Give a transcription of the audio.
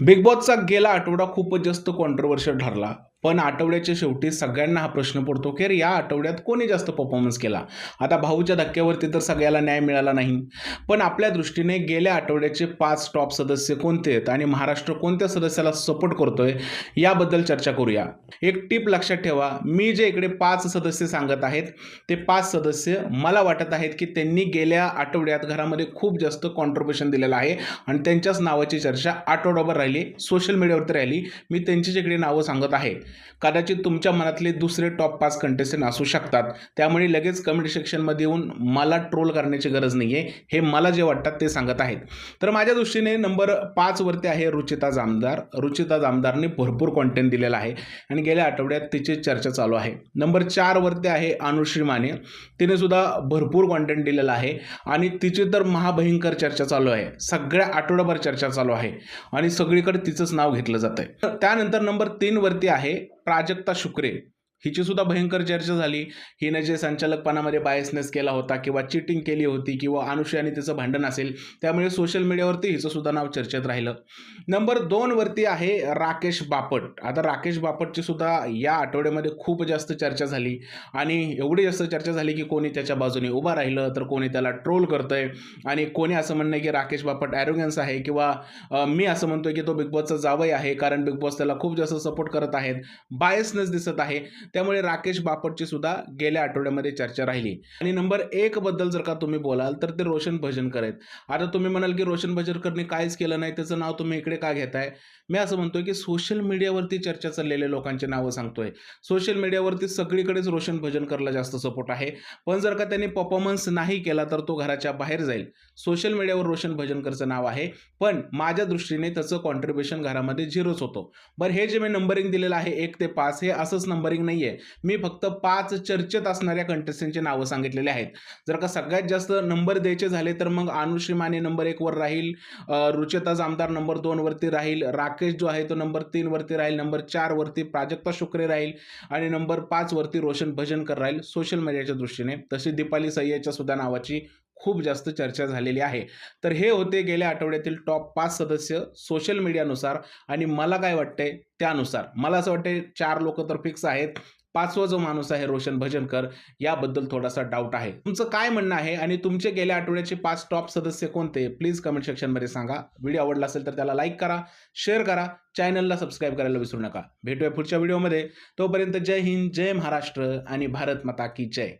Big बॉसचा गेला आठवडा खूपच जास्त कॉन्ट्रोवर्शियल ठरला. पण आठवड्याच्या शेवटी सगळ्यांना हा प्रश्न पडतो की अरे या आठवड्यात कोणी जास्त परफॉर्मन्स केला? आता भाऊच्या धक्क्यावरती तर सगळ्याला न्याय मिळाला नाही. पण आपल्या दृष्टीने गेल्या आठवड्याचे पाच टॉप सदस्य कोणते आहेत आणि महाराष्ट्र कोणत्या सदस्याला सपोर्ट करतोय याबद्दल चर्चा करूया. एक टीप लक्षात ठेवा मी जे इकडे पाच सदस्य सांगत आहेत ते पाच सदस्य मला वाटत आहेत की त्यांनी गेल्या आठवड्यात घरामध्ये खूप जास्त कॉन्ट्रिब्युशन दिलेलं आहे आणि त्यांच्याच नावाची चर्चा आठवडाभर राहिली सोशल मीडियावरती राहिली. मी त्यांचीच इकडे नावं सांगत आहे कदाचित तुमच्या मनातले दुसरे टॉप पाच कंटेस्टंट असू शकतात. त्यामुळे लगेच कमेंट सेक्शनमध्ये येऊन मला ट्रोल करण्याची गरज नाही आहे हे मला जे वाटतात ते सांगत आहेत. तर माझ्या दृष्टीने नंबर पाचवरती आहे रुचिता जामदार. रुचिता जामदारने भरपूर कॉन्टेंट दिलेला आहे. आणि गेल्या आठवड्यात तिची चर्चा चालू आहे. नंबर चारवरती आहे अनुश्री माने. तिने सुद्धा भरपूर कॉन्टेंट दिलेला आहे. आणि तिची तर महाभयंकर चर्चा चालू आहे. सगळ्या आठवडाभर चर्चा चालू आहे. आणि सगळीकडे तिचंच नाव घेतलं जात आहे त्यानंतर नंबर तीनवरती आहे प्राजक्ता शुक्रे. हिची सुद्धा भयंकर चर्चा झाली. हिनं जे संचालकपणामध्ये बायसनेस केला होता किंवा चिटिंग केली होती किंवा अनुषी आणि तिचं भांडण असेल त्यामुळे सोशल मीडियावरती हिचं सुद्धा नाव चर्चेत राहिलं. नंबर दोनवरती आहे राकेश बापट. आता राकेश बापटची सुद्धा या आठवड्यामध्ये खूप जास्त चर्चा झाली. आणि एवढी जास्त चर्चा झाली की कोणी त्याच्या बाजूने उभा राहिलं तर कोणी त्याला ट्रोल करतंय. आणि कोणी असं म्हणणं आहे की राकेश बापट ॲरोगन्स आहे किंवा मी असं म्हणतोय की तो बिग बॉसचा जावई आहे कारण बिग बॉस त्याला खूप जास्त सपोर्ट करत आहेत. बायसनेस दिसत आहे. त्यामुळे राकेश बापटची सुद्धा गेल्या आठवड्यामध्ये चर्चा राहिली. आणि नंबर एक बद्दल जर का तुम्ही बोलाल तर ते रोशन भजनकर आहेत. आता तुम्ही म्हणाल की रोशन भजनकरने काहीच केलं नाही त्याचं नाव तुम्ही इकडे का घेताय? मी असं म्हणतोय की सोशल मीडियावरती चर्चा चाललेल्या लोकांची नावं सांगतोय. सोशल मीडियावरती सगळीकडेच रोशन भजनकरला जास्त सपोर्ट आहे. पण जर का त्यांनी परफॉर्मन्स नाही केला तर तो घराच्या बाहेर जाईल. सोशल मीडियावर रोशन भजनकरचं नाव आहे. पण माझ्या दृष्टीने त्याचं कॉन्ट्रीब्युशन घरामध्ये झिरोच होतो. बरं हे जे मी नंबरिंग दिलेलं आहे एक ते पाच हे असंच नंबरिंग नाही आहे मी फक्त पाच चर्चेत असणाऱ्या कंटेस्टंटची नावं सांगितलेली आहेत. जर का सगळ्यात जास्त नंबर द्यायचे झाले तर मग अनुश्री माने नंबर एकवर राहील अ, रुचिता जामदार नंबर दोनवरती राहील राकेश जो आहे तो नंबर तीनवरती राहील नंबर चारवरती प्राजक्ता शुक्रे राहील आणि नंबर पाचवरती रोशन भजनकर राहील. सोशल मीडियाच्या दृष्टीने. तशी दीपाली सय्याच्या सुद्धा नावाची खूप जास्त चर्चा झालेली आहे. तर हे होते गेल्या आठवड्यातील टॉप पाच सदस्य सोशल मीडियानुसार आणि मला काय वाटतंय त्यानुसार. मला असं वाटतंय चार लोक तर फिक्स आहेत. पाचवा जो माणूस आहे रोशन भजनकर याबद्दल थोडासा डाऊट आहे. तुमचं काय म्हणणं आहे आणि तुमचे गेल्या आठवड्याचे पाच टॉप सदस्य कोणते? प्लीज कमेंट सेक्शनमध्ये सांगा. व्हिडिओ आवडला असेल तर त्याला लाईक करा शेअर करा चॅनलला सबस्क्राईब करायला विसरू नका. भेटूया पुढच्या व्हिडिओमध्ये तोपर्यंत जय हिंद जय महाराष्ट्र आणि भारत माता की जय.